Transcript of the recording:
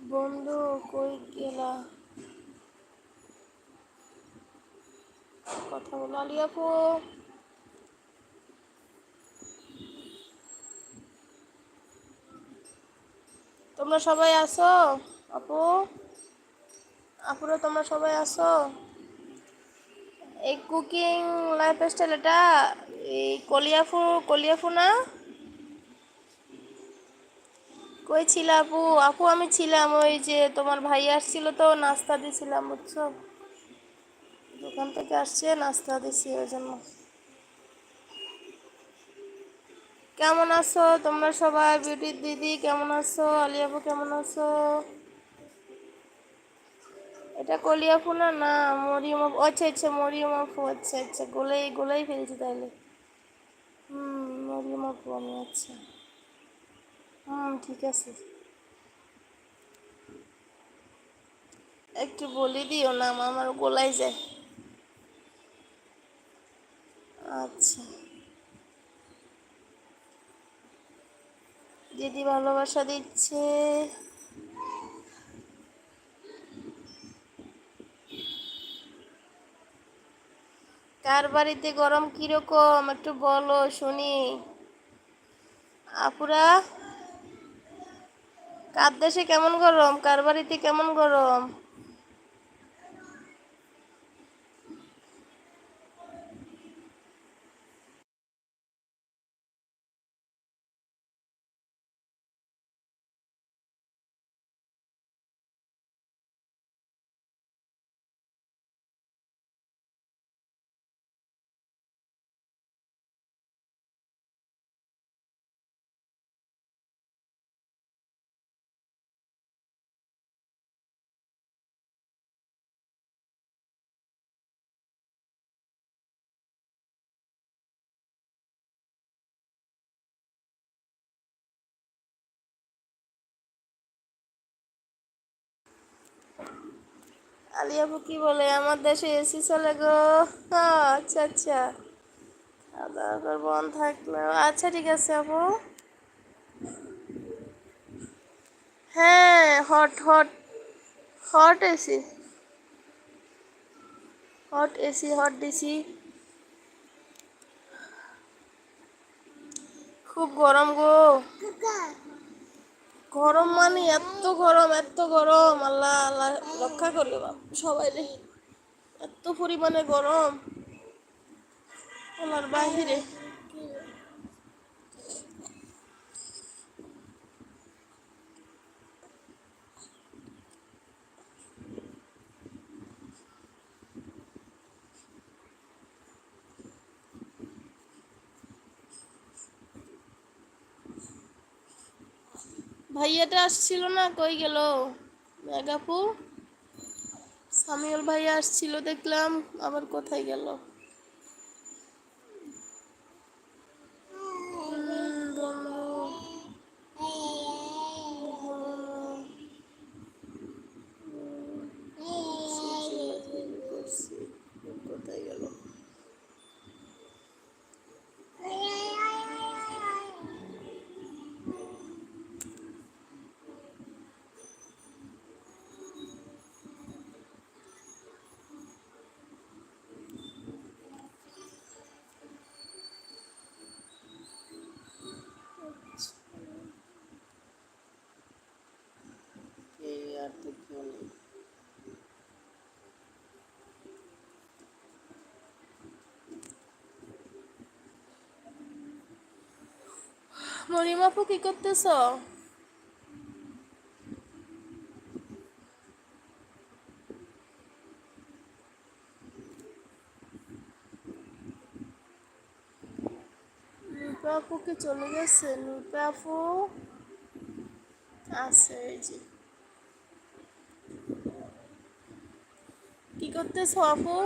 বন্ধু কই গেলা? কথা বলো আলিয়াপু তোমরা সবাই আসো আপু? আপুরা তোমরা সবাই আসো এই কুকিং লাইফস্টাইল এটা, এই কলিয়াফু কলিয়াফু না কই ছিল আপু? আপু, আমি ছিলাম ওই যে তোমার ভাই আসছিল তো, নাস্তা দিছিলাম, বুঝছ? দোকান থেকে আসছে, নাস্তা দিছি ওই জন্য। কেমন আছো তোমরা সবাই? বিউটির দিদি, কেমন আছো? আলিয়াপু কেমন আছো? এটা কলিয়াপু না না, মরিয়ম আচ্ছা আচ্ছা মরিয়ম আপু আচ্ছা আচ্ছা গোলাই গোলাই ফেলছি তাহলে হুম, মরিয়ম আপু আমি আচ্ছা। হুম, ঠিক আছে। একটু বলে দিও না আমার গোলাই যায়। আচ্ছা। দিদি ভালোবাসা দিচ্ছে। কার বাড়িতে গরম কীরকম? একটু বলো, শুনি। আপুরা, কার দেশে কেমন গরম? কার বাড়িতে কেমন গরম? আলিয়াবু কি বলে, আমার দেশে এসি চলে গো। আচ্ছা আচ্ছা। খাওয়া দাওয়া বন্ধ থাকল। আচ্ছা ঠিক আছে আপু। হ্যাঁ hot hot hot AC hot AC hot DC খুব গরম গো। গরম মানে এত গরম এত গরম। আল্লাহ আল্লাহ, রক্ষা করবে সবাই এত পরিমাণে গরম। আল্লাহর বাহিরে। ভাইয়াটা আসছিল না কই গেল মেগাপু সামিউল ভাইয়া আসছিল দেখলাম আবার কোথায় গেল কোথায় গেল এই আর তো কেউ নেই মরিমাপু কি করতেছ? রূপা আপু কি চলে গেছে? রূপা আপু আছে, এই যে। কি করতেছ আপু?